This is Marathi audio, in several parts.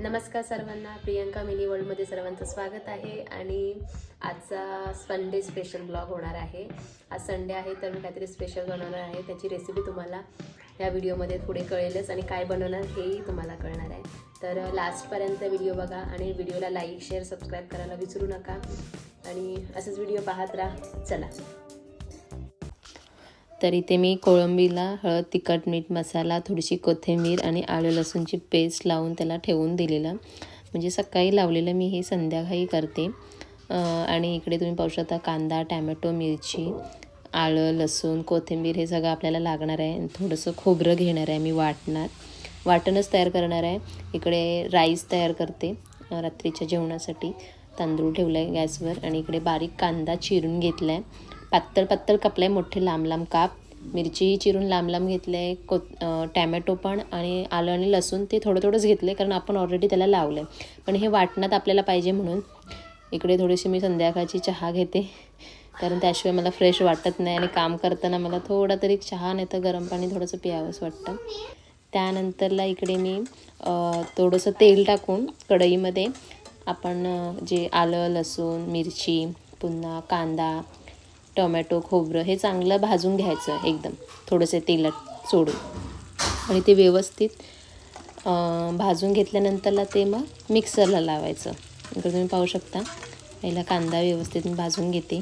नमस्कार सर्वांना प्रियंका मिनी वर्ल्डमध्ये सर्वांचं स्वागत आहे आणि आजचा संडे स्पेशल ब्लॉग होणार आहे. आज संडे आहे तर मी काहीतरी स्पेशल बनवणार आहे. त्याची रेसिपी तुम्हाला या व्हिडिओमध्ये पुढे कळेलच आणि काय बनवणार हेही तुम्हाला कळणार आहे. तर लास्टपर्यंत व्हिडिओ बघा आणि व्हिडिओला लाईक शेअर सबस्क्राईब करायला विसरू नका. आणि असेच व्हिडिओ पाहत राहा. चला. तर इथे मी कोळंबीला हळद तिखट मीठ मसाला थोडीशी कोथिंबीर आणि आलं लसूणची पेस्ट लावून त्याला ठेवून दिलेलं. म्हणजे सकाळी लावलेलं मी हे संध्याकाळी करते. आणि इकडे तुम्ही पाहू शकता कांदा टॅमॅटो मिरची आलं लसूण कोथिंबीर हे सगळं आपल्याला लागणार आहे. थोडंसं खोबरं घेणार आहे मी वाटणार. वाटणच तयार करणार आहे. इकडे राईस तयार करते रात्रीच्या जेवणासाठी. तांदूळ ठेवला आहे गॅसवर आणि इकडे बारीक कांदा चिरून घेतला आहे पातळ पातळ कापलं आहे मोठे लांब लांब काप मिरचीही चिरून लांब लांब घेतले आहे को टॅमॅटो पण आणि आलं आणि लसूण ते थोडं थोडंच घेतलं आहे कारण आपण ऑलरेडी त्याला लावलं आहे पण हे वाटणात आपल्याला पाहिजे म्हणून इकडे थोडीशी मी संध्याकाळची चहा घेते कारण त्याशिवाय मला फ्रेश वाटत नाही आणि काम करताना मला थोडा तरी चहा नाही तर गरम पाणी थोडंसं प्यावंसं वाटतं. त्यानंतरला इकडे मी थोडंसं तेल टाकून कढईमध्ये आपण जे आलं लसूण मिरची पुन्हा कांदा टोमॅटो खोबरं हे चांगलं भाजून घ्यायचं एकदम थोडंसं तेलात सोडून. आणि ते व्यवस्थित भाजून घेतल्यानंतरला ते मग मिक्सरला लावायचं. इकडे तुम्ही पाहू शकता पहिला कांदा व्यवस्थित भाजून घेते.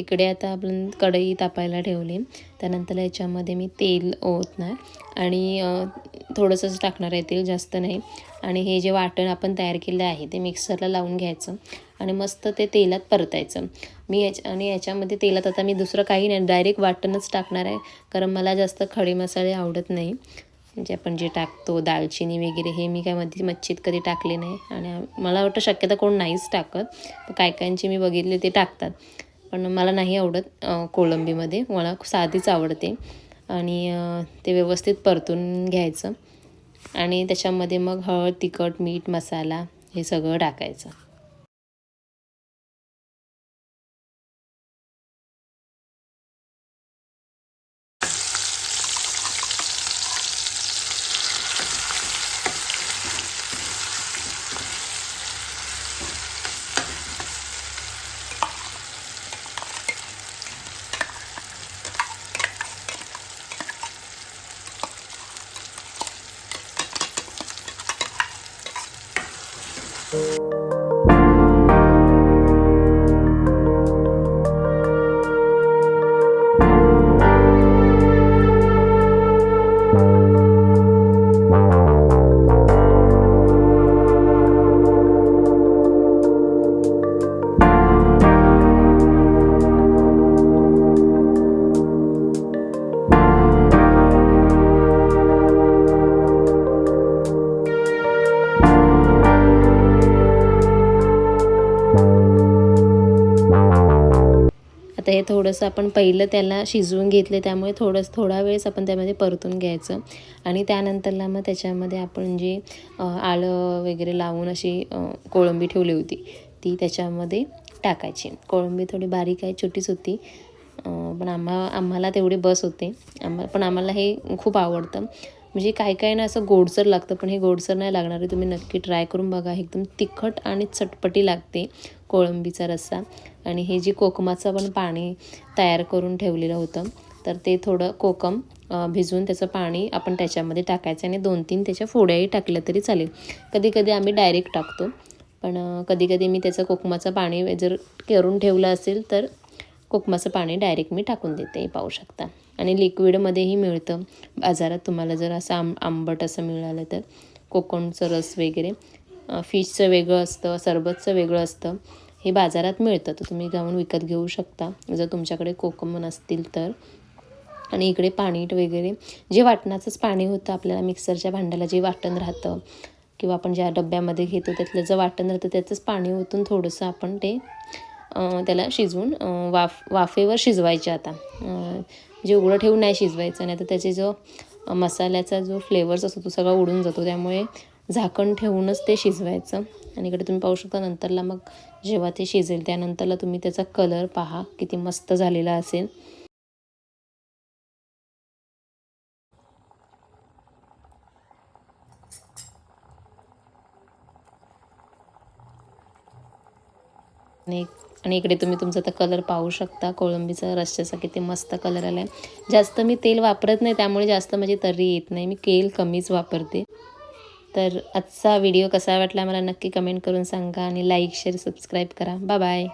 इकडे आता आपण कढई तापायला ठेवली. त्यानंतर याच्यामध्ये मी तेल ओतणार. आणि थोडंसंच टाकणार आहे तेल जास्त नाही. आणि हे जे वाटण आपण तयार केलं आहे ते मिक्सरला लावून घ्यायचं. आणि मस्त ते तेलात परतायचं. मी याच्या आणि याच्यामध्ये तेलात आता मी दुसरं काही नाही. डायरेक्ट वाटणच टाकणार आहे. कारण मला जास्त खडे मसाले आवडत नाही. म्हणजे आपण जे टाकतो दालचिनी वगैरे हे मी काय मध्ये मच्छीत कधी टाकले नाही. आणि मला वाटतं शक्यता कोण नाहीच टाकत. काय कायांची मी बघितले ते टाकतात. पण मला नाही आवडत कोळंबीमध्ये. मला साधीच आवडते. आणि ते व्यवस्थित परतून घ्यायचं. आणि त्याच्यामध्ये मग हळद तिखट मीठ मसाला हे सगळं टाकायचं. Oh. आता हे थोडंसं आपण पहिलं त्याला शिजवून घेतले त्यामुळे थोडंसं थोडा वेळेस आपण त्यामध्ये परतून घ्यायचं. आणि त्यानंतरला मग त्याच्यामध्ये आपण जे आळं वगैरे लावून अशी कोळंबी ठेवली होती ती त्याच्यामध्ये टाकायची. कोळंबी थोडी बारीक आहे छोटीच होती. पण आम्हा आम्हाला तेवढे बस होते. आम्हा पण आम्हाला हे खूप आवडतं. म्हणजे काय काय ना असं गोडसर लागतं पण हे गोडसर नाही लागणार आहे. तुम्ही नक्की ट्राय करून बघा. एकदम तिखट आणि चटपटी लागते कोळंबीचा रस्सा. आणि हे जी कोकमाचं पण पाणी तयार करून ठेवलेलं होतं तर ते थोडं कोकम भिजवून त्याचं पाणी आपण त्याच्यामध्ये टाकायचं आणि दोन तीन त्याच्या फोड्याही टाकल्या तरी चालेल. कधी कधी आम्ही डायरेक्ट टाकतो पण कधी कधी मी त्याचं कोकमाचं पाणी जर करून ठेवलं असेल तर कोकमाचं पाणी डायरेक्ट मी टाकून देते. पाहू शकता. आणि लिक्विडमध्येही मिळतं. बाजारात तुम्हाला जर असं आंब आंबट असं मिळालं तर कोकणचं रस वगैरे फिशचं वेगळं असतं सरबतचं वेगळं असतं हे बाजारात मिळतं. तर तुम्ही जाऊन विकत घेऊ शकता. जर तुमच्याकडे कोकम नसतील तर. आणि इकडे पाणी वगैरे जे वाटणाचंच पाणी होतं आपल्याला मिक्सरच्या भांड्याला जे वाटण राहतं किंवा आपण ज्या डब्यामध्ये घेतो त्यातलं जर वाटण राहतं त्याचंच पाणी ओतून थोडंसं आपण ते त्याला शिजवून वाफ वाफेवर शिजवायचे आता. जे उघडं ठेवून नाही शिजवायचं नाही तर त्याचे जो मसाल्याचा जो फ्लेवर्स असतो तो सगळा उडून जातो. त्यामुळे झाकण ठेवूनच ते शिजवायचं. आणि इकडे तुम्ही पाहू शकता नंतरला मग जेव्हा ते शिजेल त्यानंतरला तुम्ही त्याचा कलर पहा किती मस्त झालेला असेल. आणि आणि इकडे तुम्ही तुमचा तर कलर पाहू शकता. कोळंबीचा रश्श्याचा किती मस्त कलर आला आहे जास्त मी तेल वापरत नाही त्यामुळे जास्त म्हणजे तरी येत नाही. मी तेल कमीच वापरते. तर आजचा व्हिडिओ कसा वाटला मला नक्की कमेंट करून सांगा आणि लाईक शेअर सबस्क्राईब करा. बाय